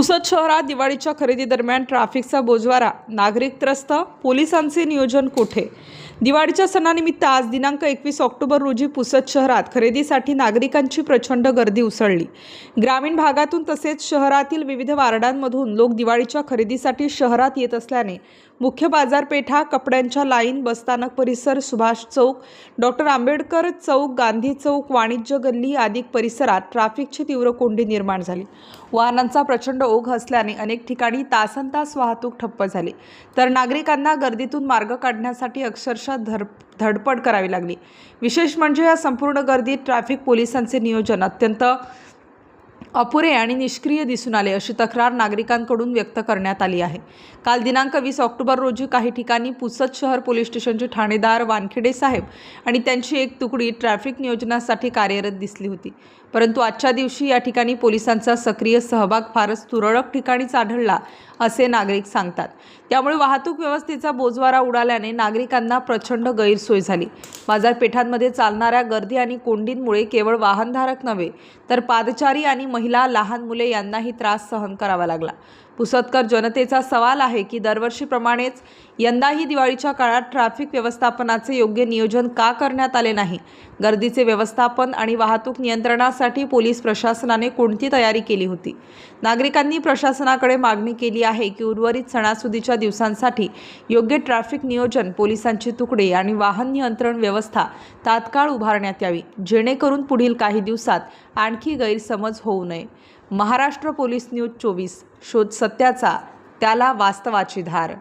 पुसद शहरात दिवाळीच्या खरेदी दरम्यान ट्रॅफिकचा बोजवारा. नागरिक त्रस्त पोलिसांचे नियोजन कोठे? दिवाळीच्या सणानिमित्त आज दिनांक एकवीस ऑक्टोबर रोजी पुसद शहरात खरेदीसाठी नागरिकांची प्रचंड गर्दी उसळली. ग्रामीण भागातून तसेच शहरातील विविध वार्डांमधून लोक दिवाळीच्या खरेदीसाठी शहरात येत असल्याने मुख्य बाजारपेठा कपड्यांच्या लाईन बसस्थानक परिसर सुभाष चौक डॉक्टर आंबेडकर चौक गांधी चौक वाणिज्य गल्ली आदी परिसरात ट्रॅफिकची तीव्र कोंडी निर्माण झाली. वाहनांचा प्रचंड ओघ असल्याने अनेक ठिकाणी तासनतास वाहतूक ठप्प झाली. तर नागरिकांना गर्दीतून मार्ग काढण्यासाठी अक्षरशः धर धडपड करावी लागली. विशेष म्हणजे या संपूर्ण गर्दीत ट्रॅफिक पोलिसांचे नियोजन अत्यंत अपुरे आणि निष्क्रिय दिसून आले अशी तक्रार नागरिकांकडून व्यक्त करण्यात आली आहे. काल दिनांक वीस ऑक्टोबर रोजी काही ठिकाणी पुसद शहर पोलीस स्टेशनचे ठाणेदार वानखेडे साहेब आणि त्यांची एक तुकडी ट्रॅफिक नियोजनासाठी कार्यरत दिसली होती. परंतु आजच्या दिवशी या ठिकाणी पोलिसांचा सक्रिय सहभाग फारच तुरळक ठिकाणीच आढळला असे नागरिक सांगतात. त्यामुळे वाहतूक व्यवस्थेचा बोजवारा उडाल्याने नागरिकांना प्रचंड गैरसोय झाली. बाजारपेठांमध्ये चालणाऱ्या गर्दी आणि कोंडींमुळे केवळ वाहनधारक नव्हे तर पादचारी आणि महिला लहान मुले यांनाही त्रास सहन करावा लागला. पुसदकर जनतेचा सवाल आहे की दरवर्षीप्रमाणेच यंदाही दिवाळीच्या काळात ट्रॅफिक व्यवस्थापनाचे योग्य नियोजन का करण्यात आले नाही? गर्दीचे व्यवस्थापन आणि वाहतूक नियंत्रणासाठी पोलीस प्रशासनाने कोणती तयारी केली होती? नागरिकांनी प्रशासनाकडे मागणी केली आहे की उर्वरित सणासुदीच्या दिवसांसाठी योग्य ट्रॅफिक नियोजन पोलिसांची तुकडे आणि वाहन नियंत्रण व्यवस्था तात्काळ उभारण्यात यावी जेणेकरून पुढील काही दिवसात आणखी गैरसमज होऊ नये. महाराष्ट्र पोलीस न्यूज चोवीस शोध सत्याचा त्याला वास्तवाची धार.